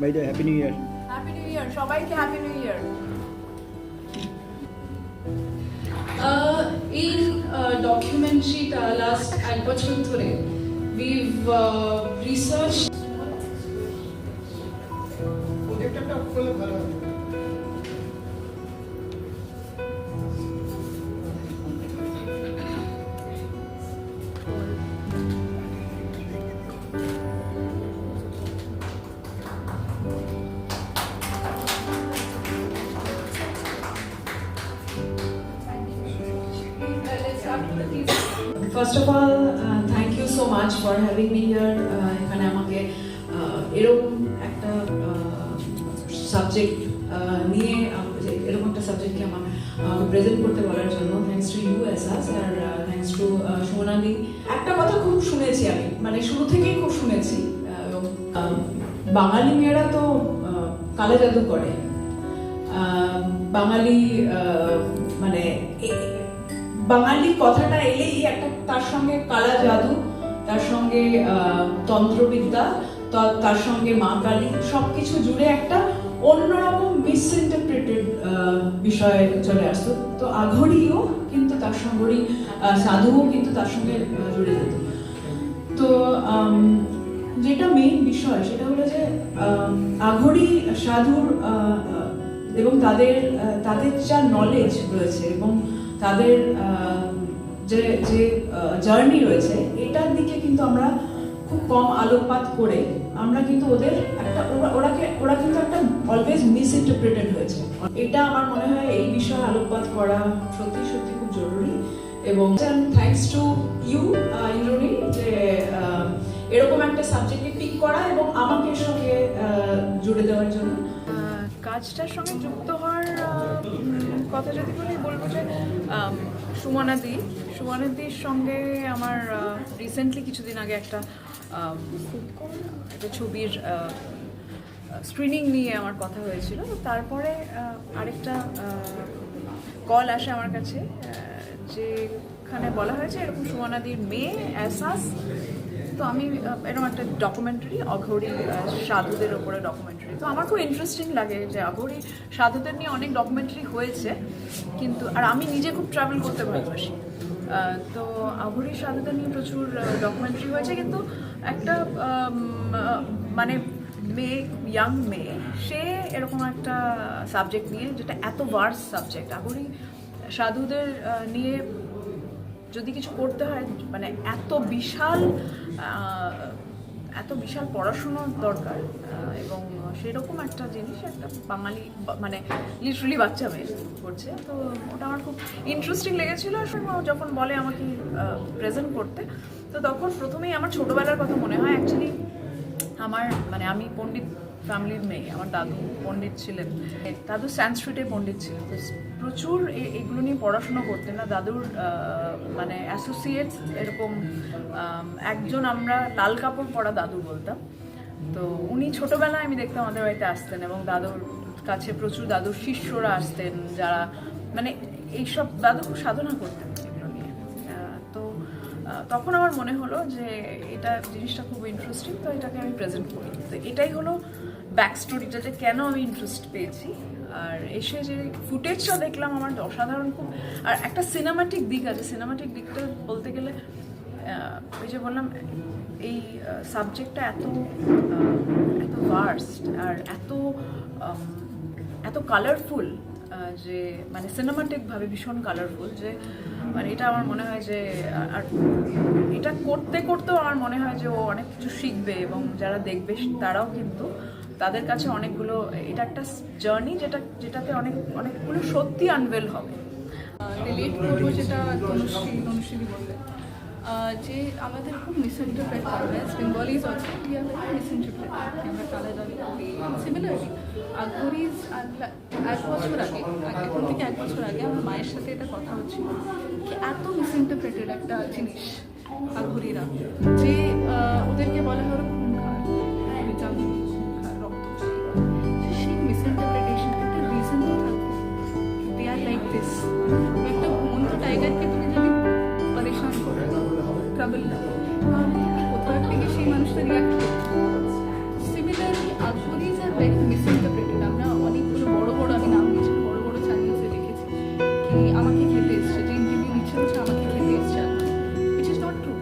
By the happy new year happy new year সবাইকে happy new ইয়ার এই ডকুমেন্টারিটা last এক বছর ধরে we've research first of all thank you so much for having me here এখানে আমাকে uh, এরকম একটা সাবজেক্ট নিয়ে আম- যে এরকম একটা সাবজেক্টকে আমার প্রেজেন্ট করতে বলার জন্য। থ্যাংকস টু ইউ এসাস আর থ্যাংকস টু সোনালি একটা কথা খুব শুনেছি আমি মানে শুরু থেকেই খুব শুনেছি আহ, বাঙালি মেয়েরা তো কালে জাদু করে। আহ, বাঙালি মানে বাঙালি কথাটা এলেই একটা তার সঙ্গে কালা জাদু, তার সঙ্গে তন্ত্রবিদ্যা তার সঙ্গে মা কালী, সবকিছু জুড়ে একটা অন্যরকম মিসইন্টারপ্রেটেড বিষয় চলে আসতো। তো আঘড়িও কিন্তু তার সঙ্গেই সাধুও কিন্তু তার সঙ্গে জুড়ে যেত। তো যেটা মেইন বিষয় সেটা হলো যে আঘড়ি সাধুর এবং তাদের তাদের যা নলেজ রয়েছে এবং তাদের যে যে জার্নি রয়েছে, এটার দিকে কিন্তু আমরা খুব কম আলোকপাত করে আমরা কিন্তু ওদের একটা ওরাকে ওরা কিন্তু একটা অলওয়েজ মিস ইন্টারপ্রেটেড হয়েছে। এটা আমার মনে হয় এই বিষয়ে আলোকপাত করা সত্যি সত্যি খুব জরুরি। এবং থ্যাঙ্কস টু ইউ ইন্দ্রনী যে এরকম একটা সাবজেক্টকে পিক করা এবং আমাকে সঙ্গে জুড়ে দেওয়ার জন্য। কাজটার সঙ্গে যুক্ত হওয়ার কথা যদি বলি, বলব যে সুমনাদি। সুমনাদির সঙ্গে আমার রিসেন্টলি কিছুদিন আগে একটা একটা ছবির স্ক্রিনিং নিয়ে আমার কথা হয়েছিল। তারপরে আরেকটা কল আসে আমার কাছে যেখানে বলা হয়েছে এরকম সুমনাদির মেয়ে অ্যাসাস তো আমি এরকম একটা ডকুমেন্টারি অঘোরি সাধুদের ওপরে ডকুমেন্টারি তো আমার খুব ইন্টারেস্টিং লাগে যে অঘোরি সাধুদের নিয়ে অনেক ডকুমেন্টারি হয়েছে, কিন্তু, আর আমি নিজে খুব ট্রাভেল করতে ভালোবাসি। তো আঘোরি সাধুদের নিয়ে প্রচুর ডকুমেন্টারি হয়েছে, কিন্তু একটা মানে মেয়ে ইয়াং মেয়ে, সে এরকম একটা সাবজেক্ট নিয়ে, যেটা এত ভার্স সাবজেক্ট আঘোরি সাধুদের নিয়ে যদি কিছু করতে হয় মানে এত বিশাল এত বিশাল পড়াশুনো দরকার এবং সেরকম একটা জিনিস একটা বাঙালি মানে লিটারালি বাচ্চা মেয়ে করছে। তো ওটা আমার খুব ইন্টারেস্টিং লেগেছিল যখন বলে আমাকে প্রেজেন্ট করতে, তো তখন প্রথমেই আমার ছোটোবেলার কথা মনে হয়। অ্যাকচুয়ালি আমার মানে আমি পণ্ডিত ফ্যামিলির মেয়ে, আমার দাদু পণ্ডিত ছিলেন। দাদু সংস্কৃতে পণ্ডিত ছিলেন। তো প্রচুর এগুলো নিয়ে পড়াশোনা করতেন না। দাদুর মানে অ্যাসোসিয়েটস এরকম একজন আমরা লাল কাপড় পরা দাদু বলতাম। তো উনি ছোটবেলায় আমি দেখতাম আমাদের বাড়িতে আসতেন এবং দাদুর কাছে প্রচুর দাদুর শিষ্যরা আসতেন যারা মানে এইসব দাদু সাধনা করতেন এগুলো নিয়ে। তো তখন আমার মনে হলো যে এটা জিনিসটা খুব ইন্টারেস্টিং তো এটাকে আমি প্রেজেন্ট করি। তো এটাই হলো ব্যাক স্টোরিটা যে কেন আমি ইন্টারেস্ট পেয়েছি? আর এসে যে ফুটেজটা দেখলাম আমার অসাধারণ খুব, আর একটা সিনেমাটিক দিক আছে। সিনেমাটিক দিকটা বলতে গেলে ওই যে বললাম, এই সাবজেক্টটা এত এত ভার্স্ট আর এত এত কালারফুল যে মানে সিনেমাটিকভাবে ভীষণ কালারফুল যে মানে এটা আমার মনে হয় যে, আর এটা করতে করতেও আমার মনে হয় যে ও অনেক কিছু শিখবে এবং যারা দেখবে, তারাও কিন্তু তাদের কাছে অনেকগুলো এটা একটা জার্নি যেটা যেটাতে অনেক অনেকগুলো সত্যি আনভেল হবে। যেটা আহ, যে আমাদের খুব মিসইন্টারপ্রেট করা হয়। Bengalis also we are very misinterpret আমরা কালা জানি সিমিলারলি আঘরিজ এক বছর আগে এখন থেকে এক বছর আগে আমার মায়ের সাথে এটা কথা হচ্ছিল এত মিসইন্টারপ্রেটেড একটা জিনিস আঘরিরা যে কোথাও থেকে সেই আমরা বড় বড় আমি নাম দিয়েছি, বড় বড় দেখেছি আমাকে খেতে এসছে, যে ইন্টারভিউ নিচ্ছে হচ্ছে আমাকে খেতে এসছে। It is not true